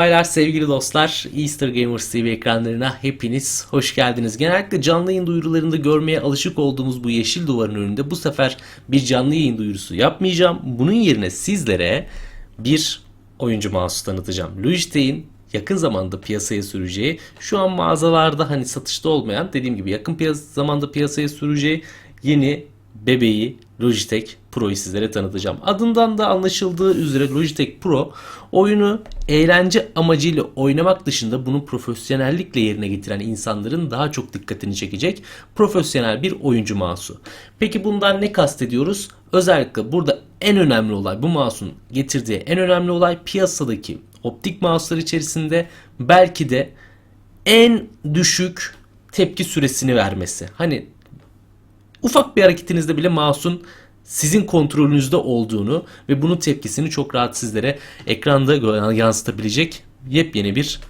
Merhabalar sevgili dostlar. Easter Gamers TV ekranlarına hepiniz hoş geldiniz. Genellikle canlı yayın duyurularında görmeye alışık olduğumuz bu yeşil duvarın önünde bu sefer bir canlı yayın duyurusu yapmayacağım. Bunun yerine sizlere bir oyuncu mouse'u tanıtacağım. Logitech'in yakın zamanda piyasaya süreceği, şu an mağazalarda hani satışta olmayan, dediğim gibi yakın piyas- zamanda piyasaya süreceği yeni bebeği Logitech Pro'yu sizlere tanıtacağım. Adından da anlaşıldığı üzere Logitech Pro oyunu eğlence amacıyla oynamak dışında bunu profesyonellikle yerine getiren insanların daha çok dikkatini çekecek profesyonel bir oyuncu mouse'u. Peki bundan ne kastediyoruz? Özellikle burada en önemli olay bu mouse'un getirdiği en önemli olay piyasadaki optik mouse'lar içerisinde belki de en düşük tepki süresini vermesi. Hani ufak bir hareketinizde bile mouse'un sizin kontrolünüzde olduğunu ve bunun tepkisini çok rahat sizlere ekranda yansıtabilecek yepyeni bir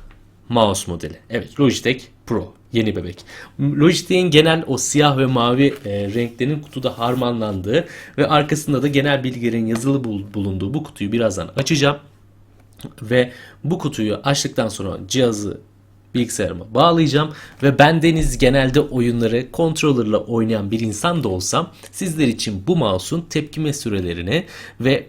mouse modeli. Evet Logitech Pro yeni bebek. Logitech'in genel o siyah ve mavi e, renklerin kutuda harmanlandığı ve arkasında da genel bilgilerin yazılı bul- bulunduğu bu kutuyu birazdan açacağım. Ve bu kutuyu açtıktan sonra cihazı bilgisayarıma bağlayacağım ve ben Deniz genelde oyunları controller'la oynayan bir insan da olsam sizler için bu mouse'un tepkime sürelerini ve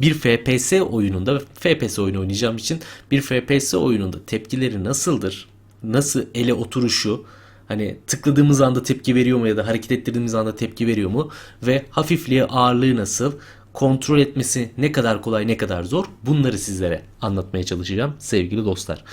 bir FPS oyununda FPS oyunu oynayacağım için bir FPS oyununda tepkileri nasıldır? Nasıl ele oturuşu? Hani tıkladığımız anda tepki veriyor mu ya da hareket ettirdiğimiz anda tepki veriyor mu? Ve hafifliği, ağırlığı nasıl? Kontrol etmesi ne kadar kolay ne kadar zor bunları sizlere anlatmaya çalışacağım sevgili dostlar.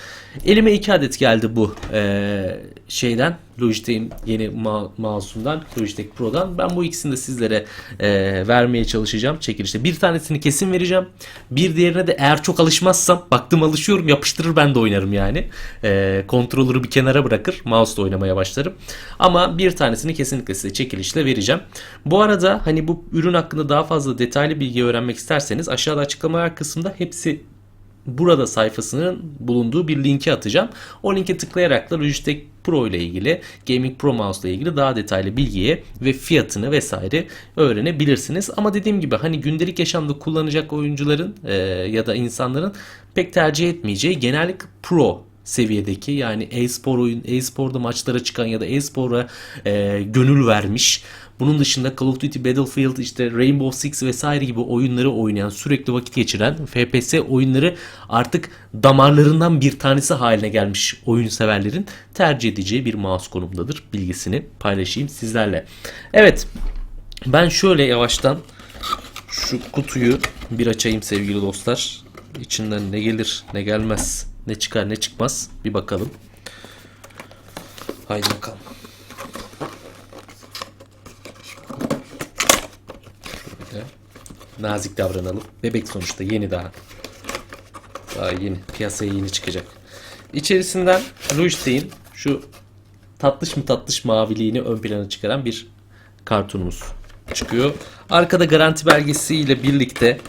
Elime iki adet geldi bu eee, şeyden Logitech'in yeni ma- mouse'undan Logitech Pro'dan. Ben bu ikisini de sizlere eee, vermeye çalışacağım çekilişte. Bir tanesini kesin vereceğim. Bir diğerine de eğer çok alışmazsam baktım alışıyorum yapıştırır ben de oynarım yani. Eee kontrolörü bir kenara bırakır mouse'la oynamaya başlarım. Ama bir tanesini kesinlikle size çekilişle vereceğim. Bu arada hani bu ürün hakkında daha fazla detaylı bilgi öğrenmek isterseniz aşağıda açıklamalar kısmında hepsi burada sayfasının bulunduğu bir linki atacağım. O linke tıklayarak da Logitech Pro ile ilgili, Gaming Pro Mouse ile ilgili daha detaylı bilgiye ve fiyatını vesaire öğrenebilirsiniz. Ama dediğim gibi hani gündelik yaşamda kullanacak oyuncuların e, ya da insanların pek tercih etmeyeceği genellikle Pro seviyedeki yani e-spor oyun, e-sporda maçlara çıkan ya da e-spora e, gönül vermiş. Bunun dışında Call of Duty Battlefield, işte Rainbow Six vesaire gibi oyunları oynayan, sürekli vakit geçiren FPS oyunları artık damarlarından bir tanesi haline gelmiş oyun severlerin tercih edeceği bir mouse konumdadır. Bilgisini paylaşayım sizlerle. Evet, ben şöyle yavaştan şu kutuyu bir açayım sevgili dostlar. İçinden ne gelir ne gelmez ne çıkar ne çıkmaz bir bakalım. Haydi bakalım. Nazik davranalım. Bebek sonuçta yeni daha. Daha yeni. Piyasaya yeni çıkacak. İçerisinden Logitech'in şu tatlış mı tatlış maviliğini ön plana çıkaran bir kartonumuz çıkıyor. Arkada garanti belgesiyle birlikte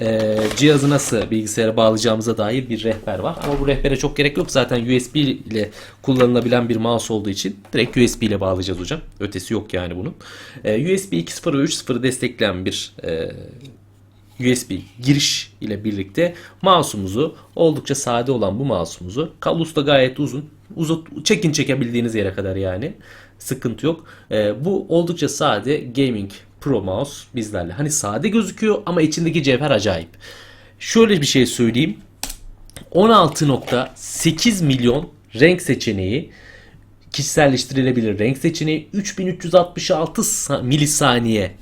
e, cihazı nasıl bilgisayara bağlayacağımıza dair bir rehber var. Ama bu rehbere çok gerek yok. Zaten USB ile kullanılabilen bir mouse olduğu için direkt USB ile bağlayacağız hocam. Ötesi yok yani bunun. E, USB 2.0 ve 3.0'ı destekleyen bir e, USB giriş ile birlikte mouse'umuzu oldukça sade olan bu mouse'umuzu kablosu da gayet uzun. Uzat, çekin çekebildiğiniz yere kadar yani. Sıkıntı yok. Ee, bu oldukça sade gaming pro mouse bizlerle. Hani sade gözüküyor ama içindeki cevher acayip. Şöyle bir şey söyleyeyim. 16.8 milyon renk seçeneği kişiselleştirilebilir renk seçeneği 3366 sa- milisaniye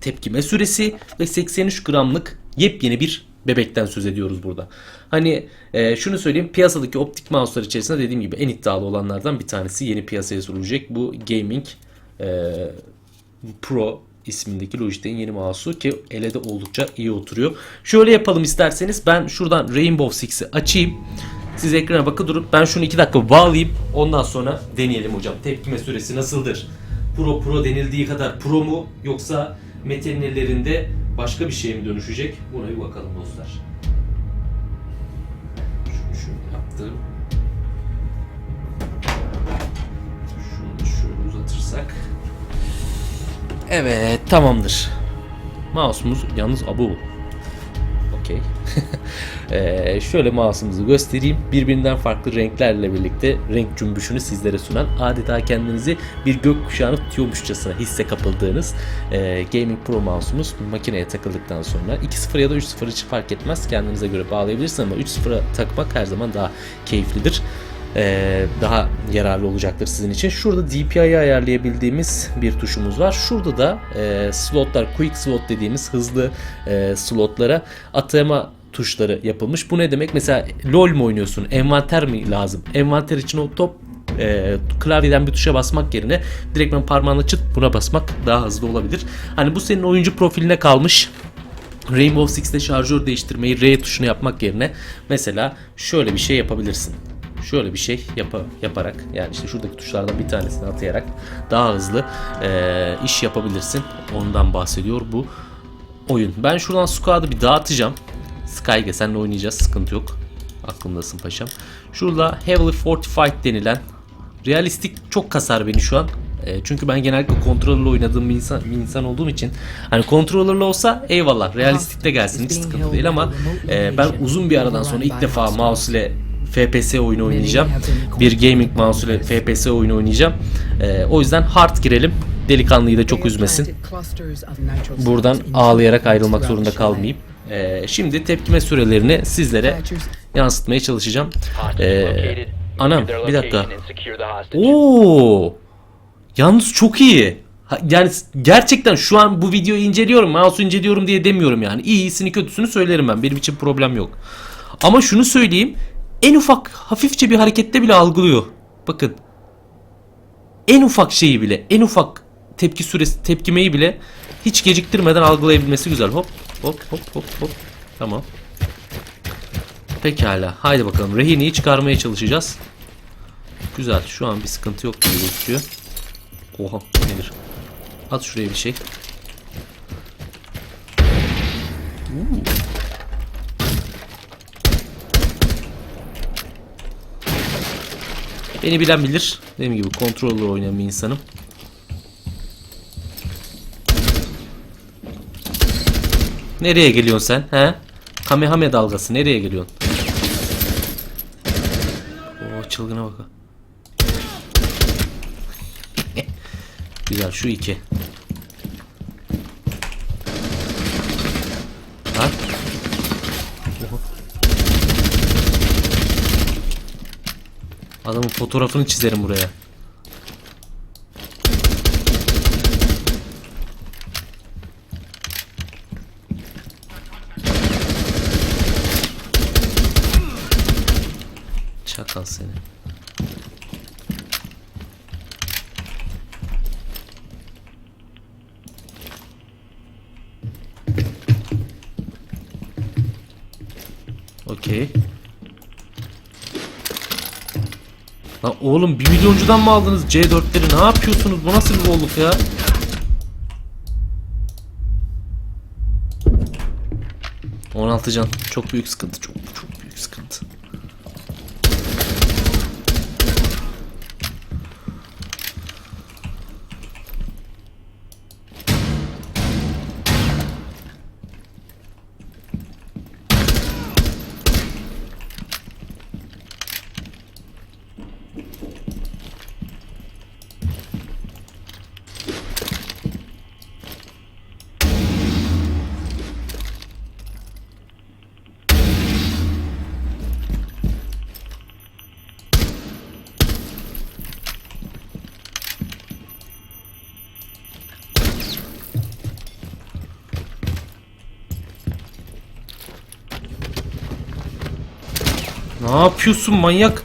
tepkime süresi ve 83 gramlık yepyeni bir bebekten söz ediyoruz burada. Hani e, şunu söyleyeyim piyasadaki optik mouse'lar içerisinde dediğim gibi en iddialı olanlardan bir tanesi yeni piyasaya sürülecek bu gaming e, Pro ismindeki Logitech'in yeni mouse'u ki ele de oldukça iyi oturuyor. Şöyle yapalım isterseniz ben şuradan Rainbow Six'i açayım. Siz ekrana bakın durun. Ben şunu 2 dakika bağlayayım. Ondan sonra deneyelim hocam. Tepkime süresi nasıldır? Pro Pro denildiği kadar pro mu yoksa Mete'nin ellerinde başka bir şeye mi dönüşecek? Buna bir bakalım dostlar. Şunu şöyle yaptım. Evet tamamdır. Mouse'umuz yalnız abu. Okey. Ee, şöyle mouse'umuzu göstereyim. Birbirinden farklı renklerle birlikte renk cümbüşünü sizlere sunan adeta kendinizi bir gökkuşağını tutuyormuşçasına hisse kapıldığınız e, Gaming Pro mouse'umuz makineye takıldıktan sonra 2.0 ya da 3.0 hiç fark etmez. Kendinize göre bağlayabilirsiniz ama 3.0'a takmak her zaman daha keyiflidir. Ee, daha yararlı olacaktır sizin için. Şurada DPI'yi ayarlayabildiğimiz bir tuşumuz var. Şurada da e, slotlar, quick slot dediğimiz hızlı e, slotlara atama tuşları yapılmış. Bu ne demek? Mesela LoL mu oynuyorsun? Envanter mi lazım? Envanter için o top e, klavyeden bir tuşa basmak yerine direktmen parmağınla çıt buna basmak daha hızlı olabilir. Hani bu senin oyuncu profiline kalmış. Rainbow Six'te şarjör değiştirmeyi R tuşuna yapmak yerine mesela şöyle bir şey yapabilirsin. Şöyle bir şey yapa- yaparak yani işte şuradaki tuşlardan bir tanesini atayarak daha hızlı eee, iş yapabilirsin. Ondan bahsediyor bu oyun. Ben şuradan Squad'ı bir dağıtacağım. Skyge seninle oynayacağız sıkıntı yok. Aklımdasın paşam. Şurada Heavily Fortified denilen realistik çok kasar beni şu an. E, çünkü ben genellikle kontrolörle oynadığım bir insan, bir insan olduğum için hani kontrolörle olsa eyvallah realistikte gelsin hiç sıkıntı değil ama e, ben uzun bir aradan sonra ilk defa mouse ile FPS oyunu oynayacağım. Bir gaming mouse ile FPS oyunu oynayacağım. E, o yüzden hard girelim. Delikanlıyı da çok üzmesin. Buradan ağlayarak ayrılmak zorunda kalmayayım. E, şimdi tepkime sürelerini sizlere yansıtmaya çalışacağım. E, anam bir dakika. Oo! Yalnız çok iyi. Yani gerçekten şu an bu videoyu inceliyorum, mouse inceliyorum diye demiyorum yani. İyisini kötüsünü söylerim ben. Benim için problem yok. Ama şunu söyleyeyim. En ufak hafifçe bir harekette bile algılıyor. Bakın. En ufak şeyi bile, en ufak tepki süresi, tepkimeyi bile hiç geciktirmeden algılayabilmesi güzel. Hop, hop, hop, hop, hop. Tamam. Pekala. Haydi bakalım. Rehineyi çıkarmaya çalışacağız. Güzel. Şu an bir sıkıntı yok gibi gözüküyor. Oha nedir? At şuraya bir şey. Beni bilen bilir. Dediğim gibi kontroller oynayan bir insanım. Nereye geliyorsun sen? He? Kamehame dalgası nereye geliyorsun? Oo çılgına bak. Güzel şu iki. Adamın fotoğrafını çizerim buraya. Çakal seni. Okey. Lan oğlum 1 milyoncudan mı aldınız C4'leri? Ne yapıyorsunuz? Bu nasıl bir bolluk ya? ...16 can. Çok büyük sıkıntı. Çok çok büyük sıkıntı. Ne yapıyorsun manyak?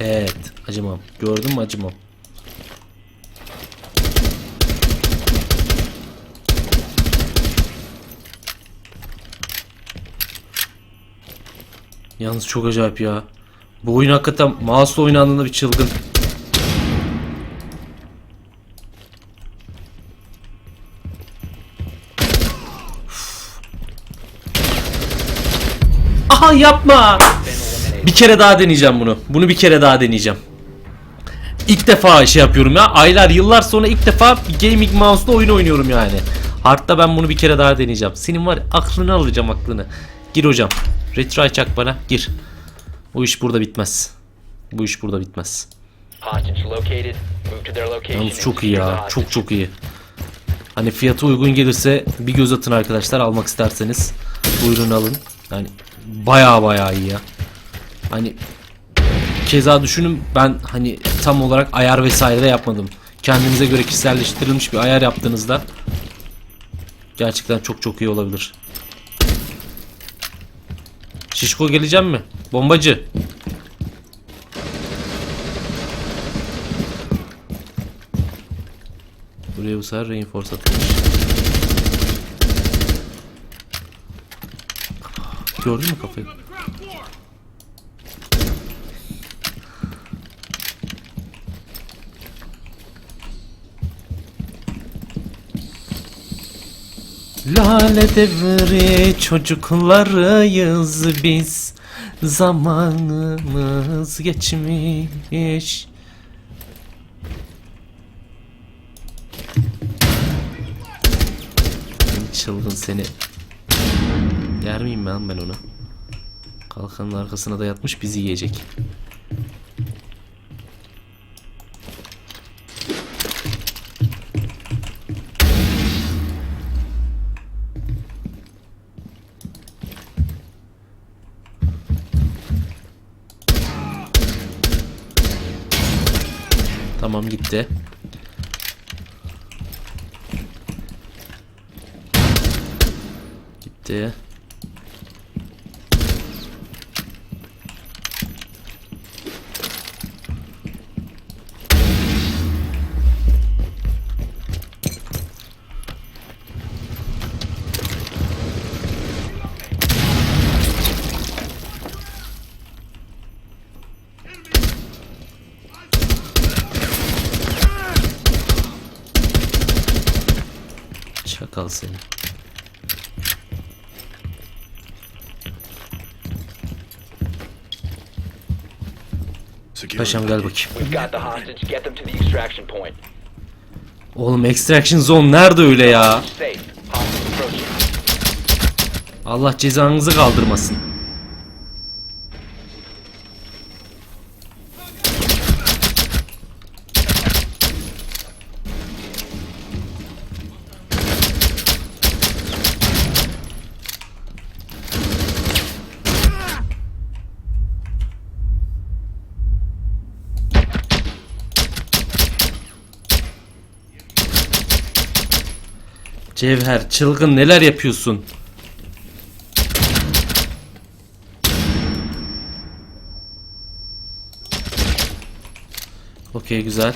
Evet, acımam. Gördün mü acımam. Yalnız çok acayip ya. Bu oyun hakikaten mouse'la oynandığında bir çılgın. Aha yapma. Bir kere daha deneyeceğim bunu. Bunu bir kere daha deneyeceğim. İlk defa şey yapıyorum ya. Aylar yıllar sonra ilk defa gaming mouse'da oyun oynuyorum yani. Hard'da ben bunu bir kere daha deneyeceğim. Senin var aklını alacağım aklını. Gir hocam. Retry çak bana. Gir. Bu iş burada bitmez. Bu iş burada bitmez. Yalnız çok iyi ya. Çok çok iyi. Hani fiyatı uygun gelirse bir göz atın arkadaşlar almak isterseniz. Buyurun alın. Yani baya baya iyi ya. Hani keza düşünün ben hani tam olarak ayar vesaire de yapmadım. Kendinize göre kişiselleştirilmiş bir ayar yaptığınızda gerçekten çok çok iyi olabilir. Şişko geleceğim mi? Bombacı. Buraya bu sefer reinforce atılmış. Gördün mü kafayı? Lale devri çocuklarıyız biz. Zamanımız geçmiş. Çılgın seni. Yer miyim ben ben onu Kalkanın arkasına da yatmış bizi yiyecek gitti Gitti Çakal seni. Paşam gel bakayım. Oğlum extraction zone nerede öyle ya? Allah cezanızı kaldırmasın. Cevher, çılgın neler yapıyorsun? Okey güzel.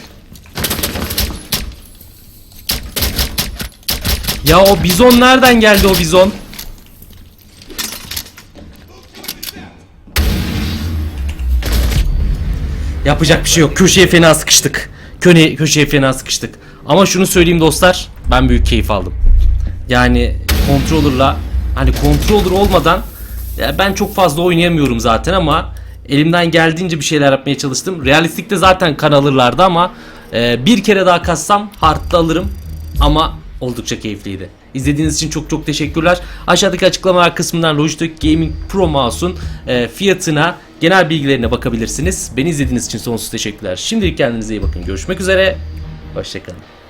Ya o bizon nereden geldi o bizon? Yapacak bir şey yok. Köşeye fena sıkıştık. Köne, köşeye fena sıkıştık. Ama şunu söyleyeyim dostlar. Ben büyük keyif aldım. Yani controller'la hani controller olmadan ya ben çok fazla oynayamıyorum zaten ama elimden geldiğince bir şeyler yapmaya çalıştım. Realistikte zaten kan alırlardı ama e, bir kere daha kassam hard'da alırım ama oldukça keyifliydi. İzlediğiniz için çok çok teşekkürler. Aşağıdaki açıklamalar kısmından Logitech Gaming Pro Mouse'un e, fiyatına, genel bilgilerine bakabilirsiniz. Beni izlediğiniz için sonsuz teşekkürler. Şimdilik kendinize iyi bakın. Görüşmek üzere. Hoşçakalın.